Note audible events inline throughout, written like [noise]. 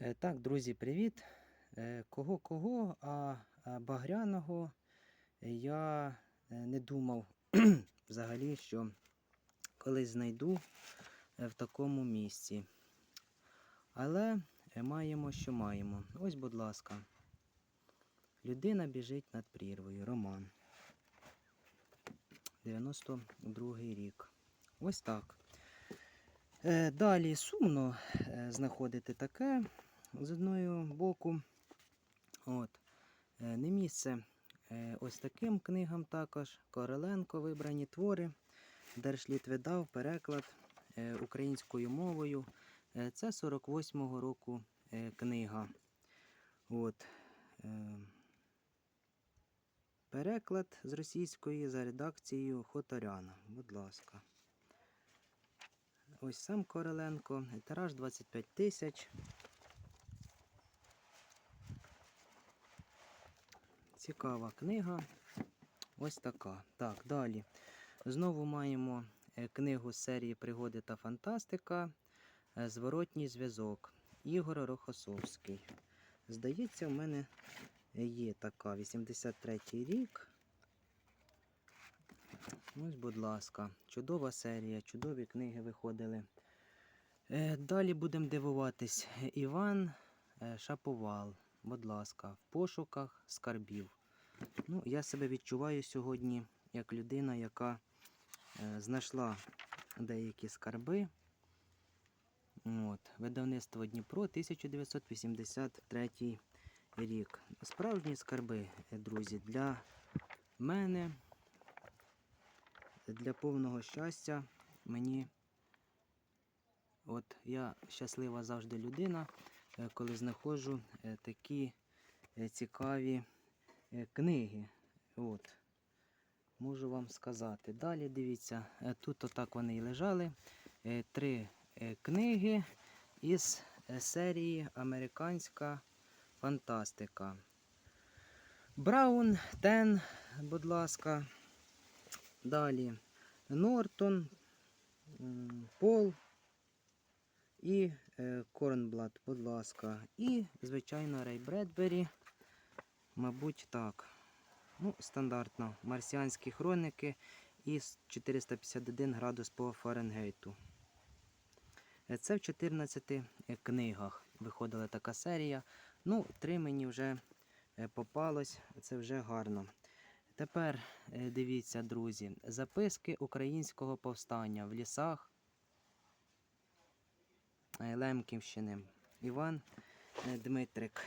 Е, Так, друзі, привіт. Е, Кого кого, а багряного я е, не думав [clears throat] взагалі, що колись знайду в такому місці. Але маємо, що маємо. Ось, будь ласка. Людина біжить над прірвою. Роман. 92 рік. Ось так. Далі сумно знаходити таке з одного боку. От. Е, Не місце е, ось таким книгам також. Короленко вибрані твори. Держліт видав переклад е, українською мовою. Це 48-го року книга. От. Переклад з російської за редакцією Хоторяна. Будь ласка. Ось сам Короленко. Тираж 25 тисяч. Цікава книга. Ось така. Так, далі. Знову маємо е, книгу з серії Пригоди та фантастика. е, Зворотній зв'язок. Ігор Рохосовський. Здається, в мене є така 83-й рік. Ось, будь ласка, чудова серія, чудові книги виходили. Е, Далі будемо дивуватись. Іван Шаповал, будь ласка, в пошуках скарбів. Ну, я себе відчуваю сьогодні як людина, яка е, знайшла деякі скарби. От, видавництво Дніпро 1983 рік. Справжні скарби, друзі, для мене, для повного щастя мені. От я щаслива завжди людина, коли знаходжу е, такі е, цікаві е, книги. От. Можу вам сказати. Далі дивіться, е, тут отак вони і лежали. Е, Три е, книги із е, серії Американська фантастика. Браун, Тен, будь ласка. Далі Нортон, Пол і е, Корнблат, будь ласка. І, звичайно, Рей Бредбері. Мабуть, так. Ну, стандартно. Марсіанські хроники і 451 градус по Фаренгейту. Е, Це в 14 е, книгах виходила така серія. Ну, три мені вже попалось, це вже гарно. Тепер дивіться, друзі, записки українського повстання в лісах Лемківщини. Іван е, Дмитрик.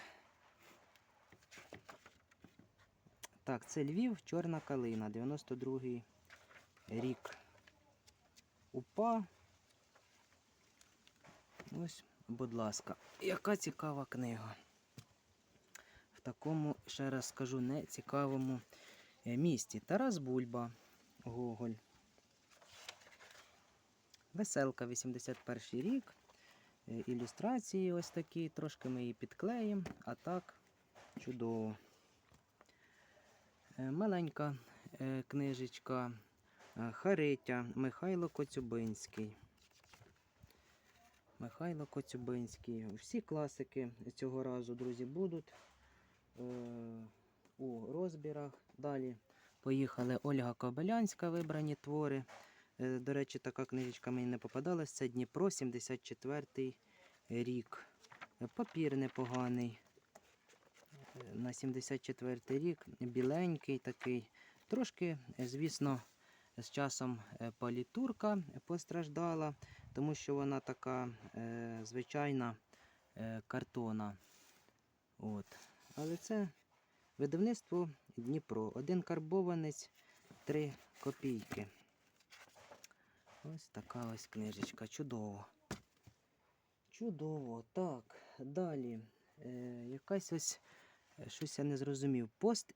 Так, це Львів, Чорна калина, 92-й рік. УПА. Ось, будь ласка, яка цікава книга. В такому, ще раз скажу, не цікавому е, місті. Тарас Бульба, Гоголь. Веселка, 81 рік. Е, Ілюстрації ось такі, трошки ми її підклеїмо, а так чудово. Е, Маленька е, книжечка Харитя Михайло Коцюбинський. Михайло Коцюбинський. Всі класики цього разу, друзі, будуть у розбірах. Далі поїхали Ольга Кобилянська, вибрані твори. Е, До речі, така книжечка мені не попадалась. Це Дніпро, 74-й рік. Е, Папір непоганий. Е, На 74-й рік, біленький такий. Трошки, звісно, з часом політурка постраждала, тому що вона така звичайна картона. От. Але це видавництво Дніпро. Один карбованець, три копійки. Ось така ось книжечка. Чудово. Чудово. Так, далі. Е, якась ось е, щось я не зрозумів. Пост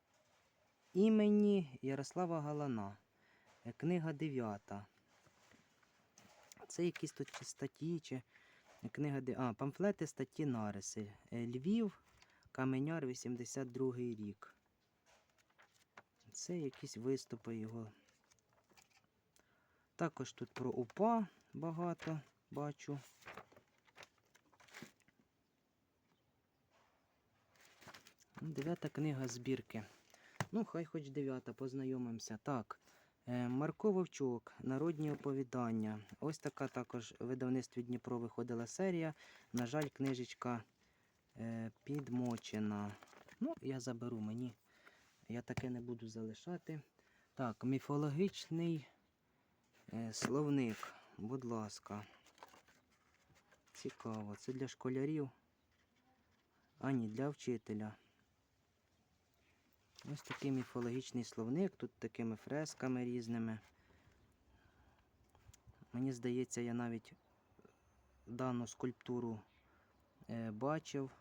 імені Ярослава Галана. Е, Книга 9. Це якісь тут статті, чи книга А, памфлети, статті, нариси. Е, Львів, Каменяр, 82 рік. Це якісь виступи його. Також тут про УПА багато бачу. Дев'ята книга збірки. Ну, хай хоч дев'ята, познайомимося. Так. е, Марко Вовчок, народні оповідання. Ось така також в видавництві Дніпро виходила серія. На жаль, книжечка е, підмочена. Ну, я заберу мені. Я таке не буду залишати. Так, міфологічний словник. Будь ласка. Цікаво. Це для школярів. А ні, для вчителя. Ось такий міфологічний словник, тут такими фресками різними. Мені здається, я навіть дану скульптуру е, бачив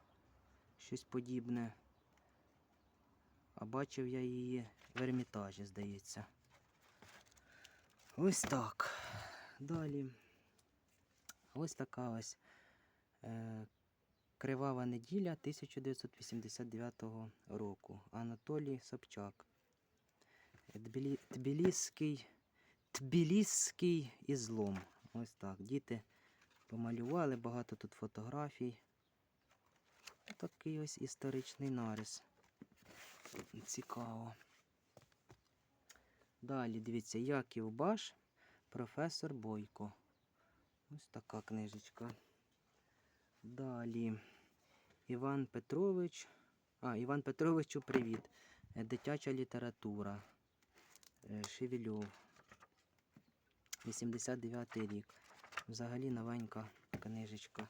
щось подібне. А бачив я її в Ермітажі, здається. Ось так. Далі. Ось така ось е, Кривава неділя 1989 року. Анатолій Собчак. Тбілі... Тбіліський... Тбіліський ізлом. Ось так. Діти помалювали, багато тут фотографій. Такий ось історичний нарис. Цікаво. Далі дивіться, Яків Баш, професор Бойко. Ось така книжечка. Далі. Іван Петрович. А, Іван Петровичу, привіт. Е, Дитяча література. Е, Шевельов. 89 рік. Взагалі новенька книжечка.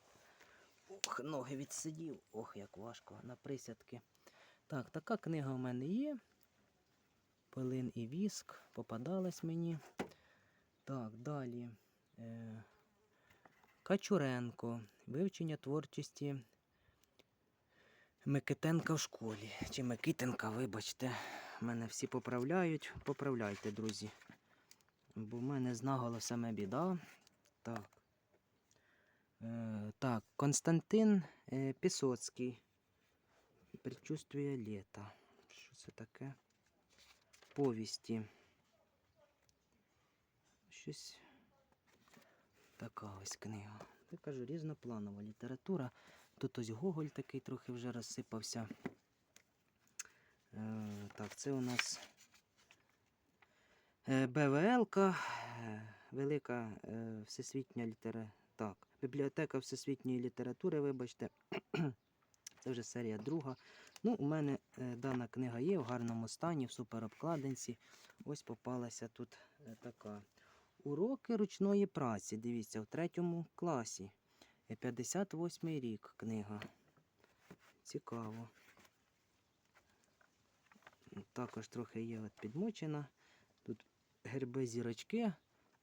Ох, ноги відсидів. Ох, як важко. На присядки. Так, така книга в мене є. Пилин і віск. Попадалась мені. Так, далі. Е, Качуренко. Вивчення творчості Микитенка в школі. Чи Микитенка, вибачте. Мене всі поправляють. Поправляйте, друзі. Бо в мене з наголо саме біда. Так. Е, так, Константин е, Пісоцький. Предчувствие літа. Що це таке? Повісті. Щось. Така ось книга. Я кажу, різнопланова література. Тут ось Гоголь такий трохи вже розсипався. Е, так, це у нас е, БВЛ-ка, е, велика е, всесвітня літера. Так, бібліотека всесвітньої літератури, вибачте. [clears throat] Це вже серія друга. Ну, у мене е, дана книга є в гарному стані, в суперобкладинці. Ось попалася тут е, така. Уроки ручної праці. Дивіться, в третьому класі. Е, 58 рік книга. Цікаво. Також трохи є от підмочена. Тут герби зірочки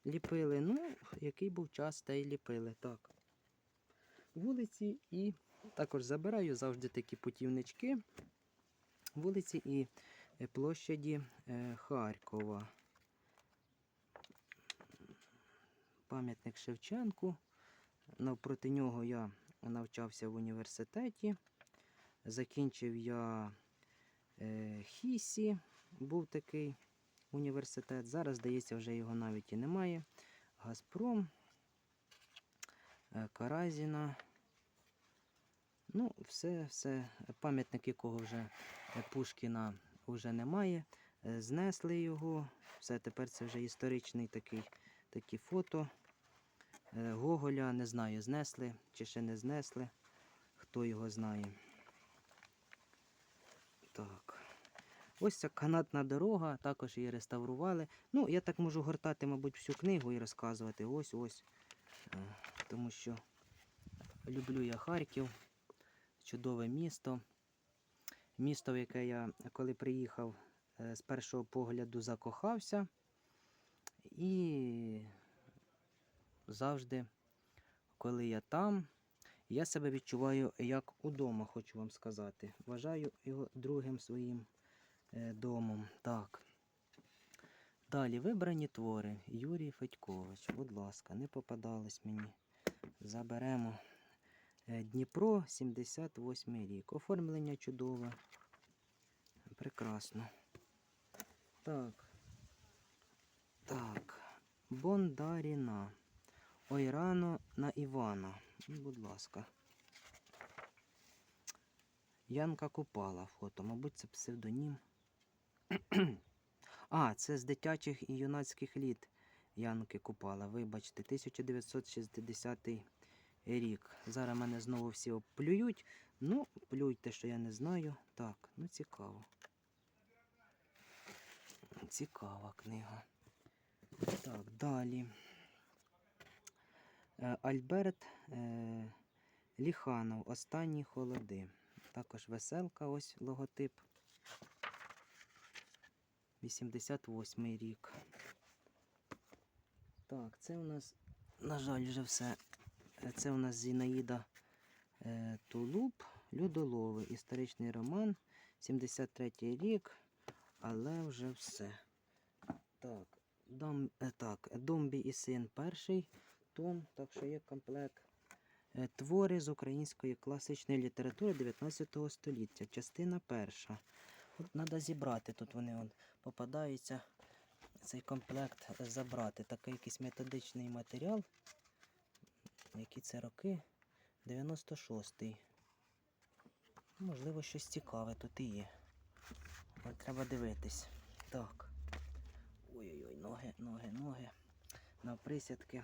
ліпили. Ну, який був час, та й ліпили. Так. Вулиці і також забираю завжди такі путівнички. Вулиці і е, площаді е, Харкова. Пам'ятник Шевченку. Навпроти нього я навчався в університеті. Закінчив я е, Хісі, був такий університет. Зараз, здається, вже його навіть і немає. Газпром, Каразіна. Ну, все, все. Пам'ятник якого вже е, Пушкіна вже немає. Е, Знесли його. Все, тепер це вже історичний такий, такі фото. Е, Гоголя, не знаю, знесли чи ще не знесли. Хто його знає. Так. Ось ця канатна дорога, також її реставрували. Ну, я так можу гортати, мабуть, всю книгу і розказувати. Ось ось. Е, Тому що люблю я Харків, чудове місто. Місто, в яке я коли приїхав, е, з першого погляду закохався. І завжди, коли я там, я себе відчуваю як удома, хочу вам сказати. Вважаю його другим своїм е, домом. Так. Далі вибрані твори. Юрій Федькович. Будь ласка, не попадались мені. Заберемо. Е, Дніпро, 78 рік. Оформлення чудове. Прекрасно. Так. Так. Бондаріна. Ой, рано на Івана. Ну, Будь ласка. Янка Купала фото. Мабуть, це псевдонім. [clears throat] а, це з дитячих і юнацьких літ Янки Купала. Вибачте, 1960 рік. Зараз мене знову всі оплюють. Ну, плюйте, що я не знаю. Так, ну цікаво. Цікава книга. Так, далі. Е, Альберт е, Ліханов. Останні холоди. Також веселка, ось логотип. 88 рік. Так, це у нас, на жаль, вже все. Е, Це у нас Зінаїда е, Тулуб, Людолови. Історичний роман. 73 рік. Але вже все. Так, дом, е, так, Домбі і син перший том, так що є комплект. Твори з української класичної літератури 19 століття. Частина перша. От треба зібрати. Тут вони от, попадаються. Цей комплект забрати. Такий якийсь методичний матеріал. Які це роки? 96-й. Можливо, щось цікаве тут і є. От треба дивитись. Так. Ой-ой-ой, ноги, ноги, ноги. На присядки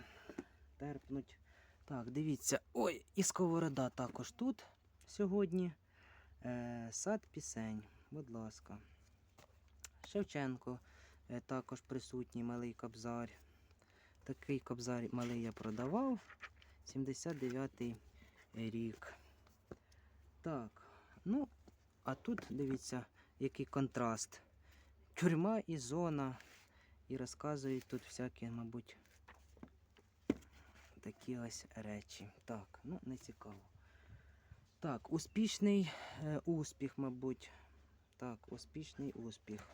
терпнуть. Так, дивіться. Ой, і сковорода також тут сьогодні. Е, сад пісень, будь ласка. Шевченко е, також присутній малий кобзар. Такий кобзар малий я продавав. 79-й рік. Так, ну, а тут дивіться, який контраст. Тюрма і зона. І розказують тут всякі, мабуть, такі ось речі. Так, ну не цікаво. Так, успішний е, успіх, мабуть. Так, успішний успіх.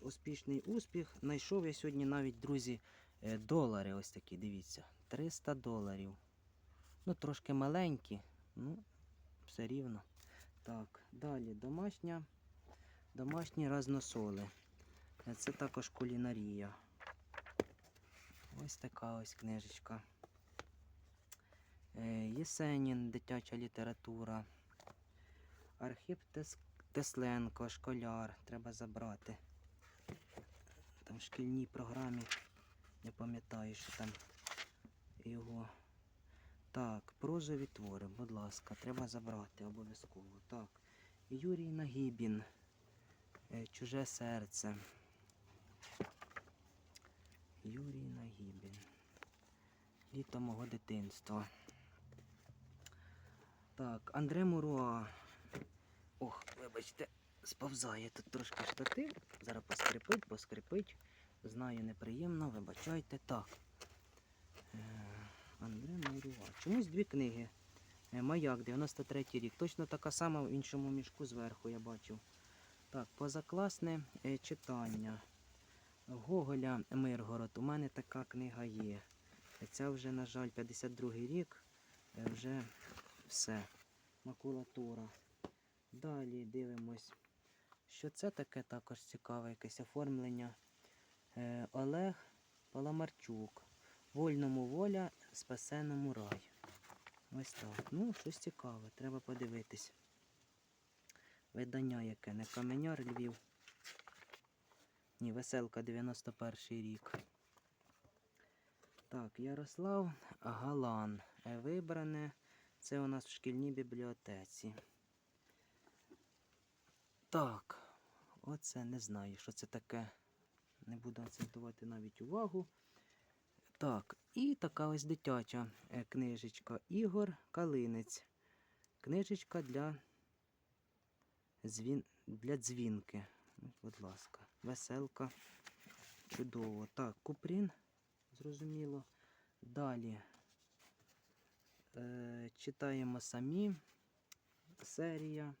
Успішний успіх. Знайшов я сьогодні навіть, друзі, е, долари ось такі, дивіться. 300 доларів. Ну, трошки маленькі, ну, все рівно. Так, далі домашня. Домашні разносоли. Це також кулінарія. Ось така ось книжечка. Е, Єсенін, дитяча література. Архіп Тесленко, школяр. Треба забрати. Там в шкільній програмі. Не пам'ятаю, що там його. Так, прозові твори, будь ласка, треба забрати обов'язково. Так. Юрій Нагібін. Е, Чуже серце. Юрій Нагібін. Літо мого дитинства. Так, Андре Муруа. Ох, вибачте, сповзає тут трошки штатив. Зараз поскрипить, поскрипить. Знаю, неприємно, вибачайте. Так. Андре Муруа. Чомусь дві книги. Е, Маяк, 93-й рік. Точно така сама в іншому мішку зверху я бачив. Так, позакласне е, читання. Гоголя Миргород. У мене така книга є. Ця вже, на жаль, 52-й рік. Е, Вже все. Макулатура. Далі дивимось. Що це таке також цікаве, якесь оформлення. Олег Паламарчук. Вольному воля, спасеному рай. Ось так. Ну, щось цікаве, треба подивитись. Видання яке, не каменяр Львів. Ні, веселка 91 рік. Так, Ярослав Галан. Е, Вибране. Це у нас в шкільній бібліотеці. Так, оце не знаю, що це таке. Не буду акцентувати навіть увагу. Так, і така ось дитяча е, книжечка. Ігор Калинець. Книжечка для, дзвін... для дзвінки. Будь ласка, веселка. Чудово. Так, Купрін, зрозуміло. Далі е, читаємо самі. Серія.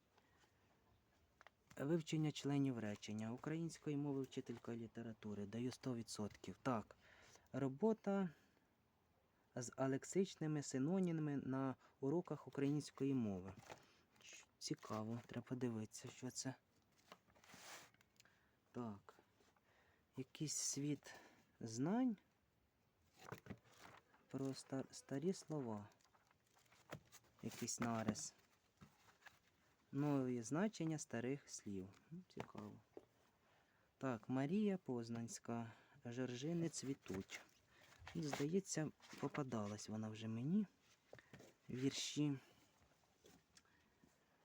Вивчення членів речення. Української мови вчителька літератури. Даю 100%. Так. Робота з алексичними синонімами на уроках української мови. Цікаво, треба подивитися, що це. Так. Якийсь світ знань про ста- старі слова. Якийсь нарис. Нові значення старих слів. Цікаво. Так, Марія Познанська. Жоржини цвітуть. Здається, попадалась вона вже мені. Вірші.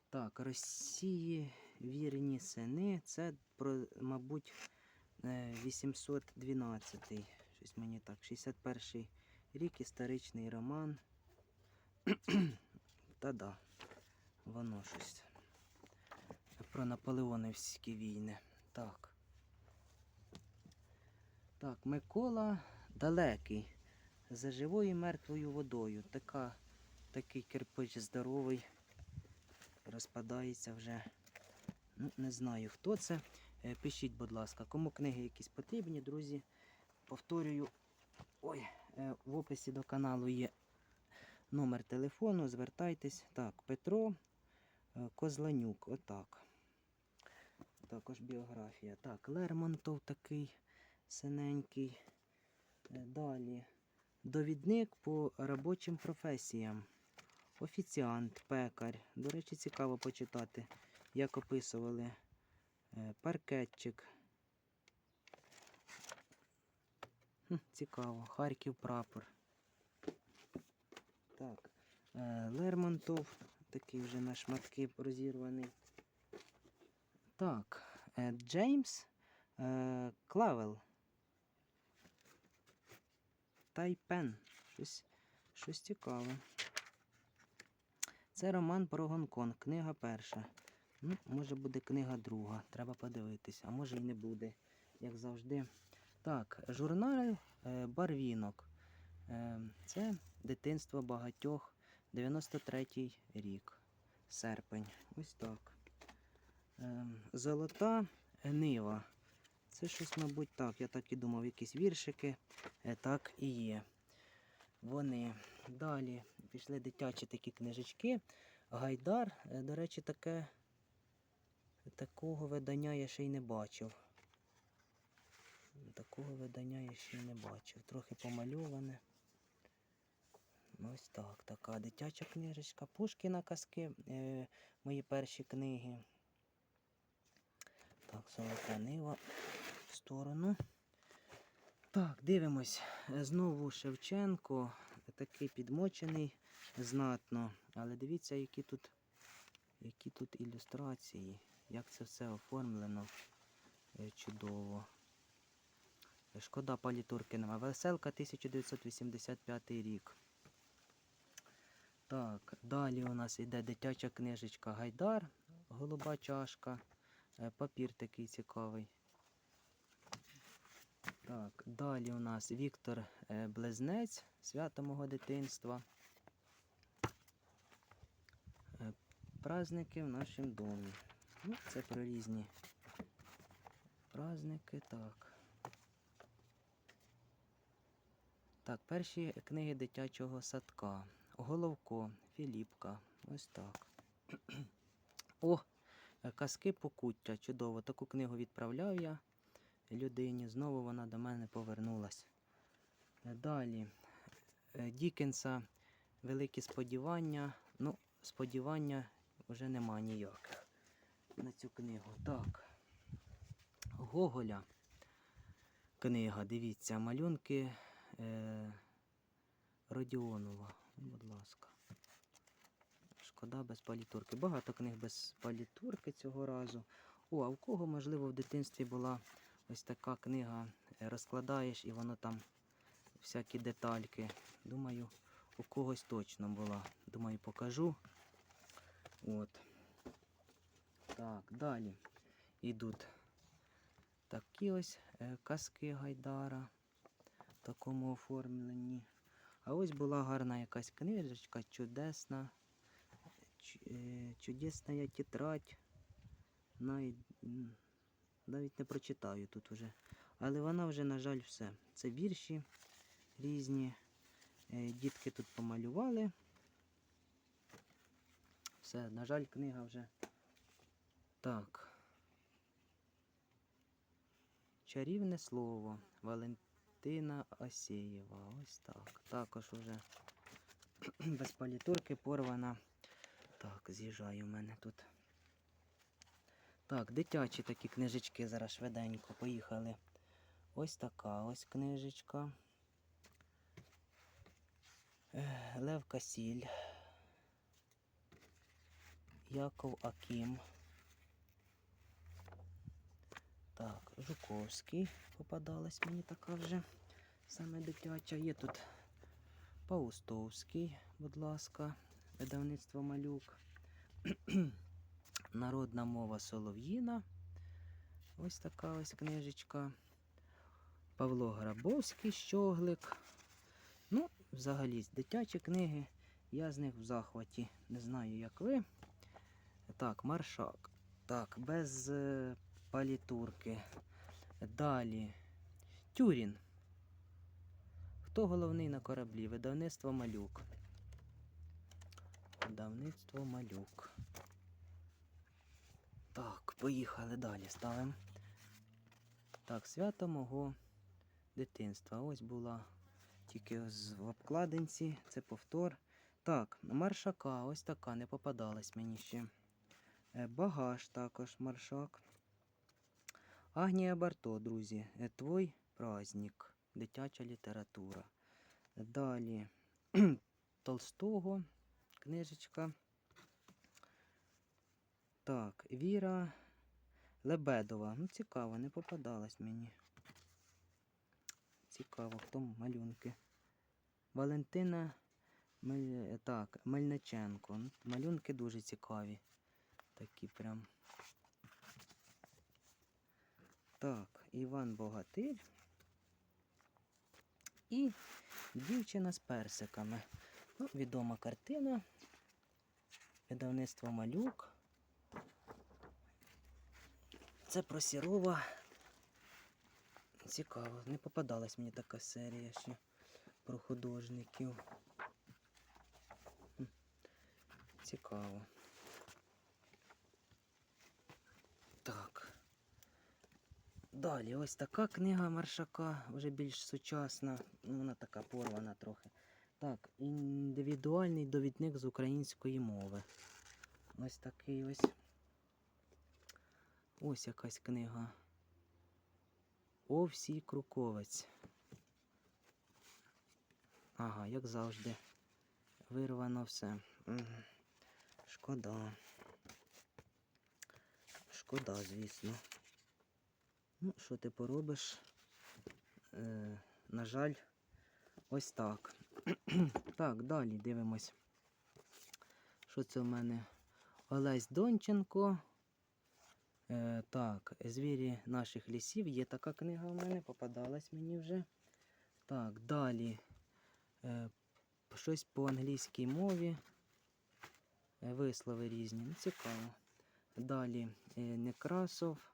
Так, Росії вірні сини. Це про, мабуть, е, 812. Щось мені так. 61 рік, історичний роман. [clears throat] Та да, воно щось. Про наполеонівські війни. Так. Так, Микола далекий. За живою і мертвою водою. Така, такий кирпич здоровий. Розпадається вже. Ну, не знаю, хто це. Е, Пишіть, будь ласка, кому книги якісь потрібні, друзі. Повторюю, ой, е, в описі до каналу є номер телефону. Звертайтесь. Так, Петро е, Козланюк. Отак. Також біографія. Так, Лермонтов такий синенький. Е, Далі. Довідник по робочим професіям. Офіціант, пекар. До речі, цікаво почитати, як описували е, паркетчик. Цікаво. Харків прапор. Так. е, Лермонтов. Такий вже на шматки розірваний. Так. Джеймс Клавел. Тайпен. Щось, щось цікаве. Це роман про Гонконг, книга перша. Ну, може буде книга друга. Треба подивитися, а може і не буде, як завжди. Так, журнал е, Барвінок. Е, це дитинство багатьох. 93-й рік. Серпень. Ось так. Е, Золота нива. Це щось, мабуть, так. Я так і думав, якісь віршики. Е, так і є. Вони. Далі пішли дитячі такі книжечки. Гайдар, е, до речі, таке, такого видання я ще й не бачив. Такого видання я ще й не бачив. Трохи помальоване. Ось так, така дитяча книжечка. Пушкіна казки, е, мої перші книги. Так, золота нива сторону. Так, дивимось. Знову Шевченко. Такий підмочений знатно. Але дивіться, які тут, які тут ілюстрації. Як це все оформлено. Е, Чудово. Шкода палітурки нема. Веселка 1985 рік. Так, далі у нас йде дитяча книжечка Гайдар, голуба чашка. Е, Папір такий цікавий. Так, далі у нас Віктор е, Близнець, свято мого дитинства. Е, Праздники в нашому домі. Ну, це про різні праздники, так. Так, перші книги дитячого садка. Головко, Філіпка. Ось так. О, е, казки покуття. Чудово. Таку книгу відправляв я людині. Знову вона до мене повернулась. Далі. е, Дікенса Великі сподівання. Ну, сподівання вже нема ніяких на цю книгу. Так. Гоголя. Книга, дивіться, малюнки е, Родіонова. Будь ласка. Шкода без палітурки. Багато книг без палітурки цього разу. О, а у кого, можливо, в дитинстві була ось така книга. е, Розкладаєш і воно там всякі детальки. Думаю, у когось точно була. Думаю, покажу. От. Так, далі йдуть такі ось е, казки Гайдара в такому оформленні. А ось була гарна якась книжечка, чудесна, е, чудесна тетрадь. М, навіть не прочитаю тут уже. Але вона вже, на жаль, все. Це вірші різні. Е, Дітки тут помалювали. Все, на жаль, книга вже. Так. Чарівне слово. Валентина Асєєва. Ось так. Також уже [clears throat] без палітурки порвана. Так, з'їжджає у мене тут. Так, дитячі такі книжечки зараз швиденько поїхали. Ось така ось книжечка. Лев Касіль. Яков Акім. Так, Жуковський попадалась мені така вже саме дитяча. Є тут Паустовський, будь ласка, видавництво малюк. Народна мова Солов'їна. Ось така ось книжечка. Павло Грабовський, Щоглик. Ну, взагалі, дитячі книги. Я з них в захваті. Не знаю, як ви. Так, маршак. Так, без е, палітурки. Далі. Тюрін. Хто головний на кораблі? Видавництво малюк. Видавництво малюк. Так, поїхали далі. Ставимо. Так, свято мого дитинства. Ось була тільки в обкладинці. Це повтор. Так, маршака, ось така, не попадалась мені ще. Е, Багаж також маршак. Агнія Барто, друзі, е, твой праздник. Дитяча література. Далі Толстого книжечка. Так, Віра Лебедова. Ну, цікаво, не попадалась мені. Цікаво, хто малюнки. Валентина Мель... так, Мельниченко. Ну, Малюнки дуже цікаві. Такі прям. Так, Іван Богатир. І дівчина з персиками. Ну, відома картина. Видавництво малюк. Це про Сірова. Цікаво, не попадалась мені така серія ще про художників. Цікаво. Так. Далі ось така книга Маршака, вже більш сучасна. Ну, вона така порвана трохи. Так, індивідуальний довідник з української мови. Ось такий ось. Ось якась книга. Овсій Круковець. Ага, як завжди. Вирвано все. Шкода. Шкода, звісно. Ну, що ти поробиш? Е, на жаль, ось так. [clears throat] так, далі дивимось. Що це в мене? Олесь Донченко. Е, так, звірі наших лісів. Є така книга в мене, попадалась мені вже. Так, далі. Е, щось по англійській мові. Е, вислови різні. Ну, цікаво. Далі е, Некрасов.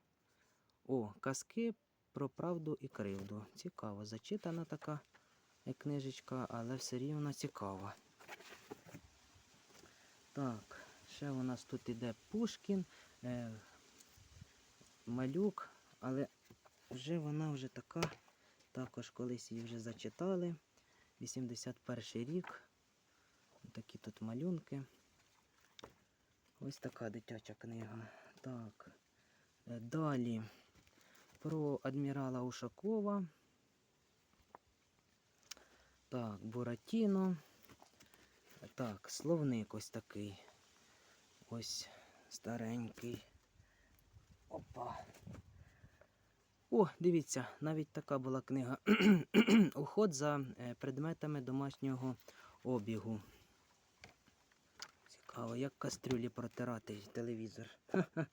О, казки про правду і кривду. Цікаво. Зачитана така е, книжечка, але все рівно цікава. Так, ще у нас тут іде Пушкін, е, малюк, але вже вона вже така. Також колись її вже зачитали. 81 рік. Такі тут малюнки. Ось така дитяча книга. Так. е, Далі про адмірала Ушакова. Так, Буратіно. Так, словник ось такий. Ось старенький. Опа. О, дивіться, навіть така була книга. [clears throat] Уход за е, предметами домашнього обігу. Цікаво, як кастрюлі протирати телевізор. [laughs]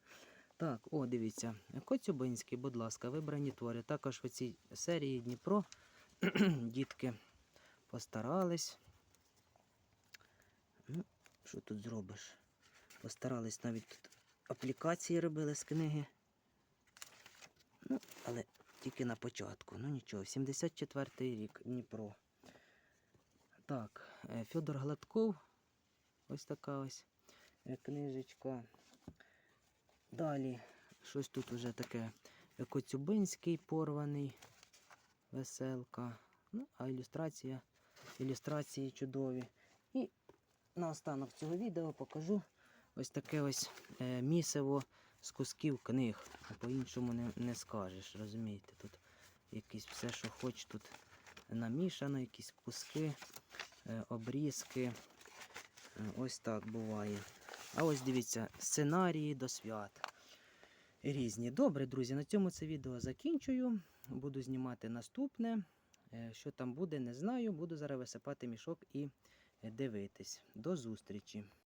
Так, о, дивіться. Коцюбинський, будь ласка, вибрані твори. Також в цій серії Дніпро [clears throat] дітки постарались. Ну, що тут зробиш? Постарались навіть тут аплікації робили з книги. Ну, але тільки на початку. Ну нічого, 74-й рік Дніпро. Так, е, Федор Гладков. Ось така ось е, книжечка. Далі, щось тут уже таке е, Коцюбинський порваний, веселка. Ну, а ілюстрація, ілюстрації чудові. І наостанок цього відео покажу ось таке ось е, місиво з кусків книг. а По-іншому не, не скажеш, розумієте? Тут якісь все, що хоч тут намішано, якісь куски, е, обрізки. Е, Ось так буває. А ось дивіться, сценарії до свят. Різні. Добре, друзі, на цьому це відео закінчую. Буду знімати наступне. Що там буде, не знаю. Буду зараз висипати мішок і дивитись. До зустрічі!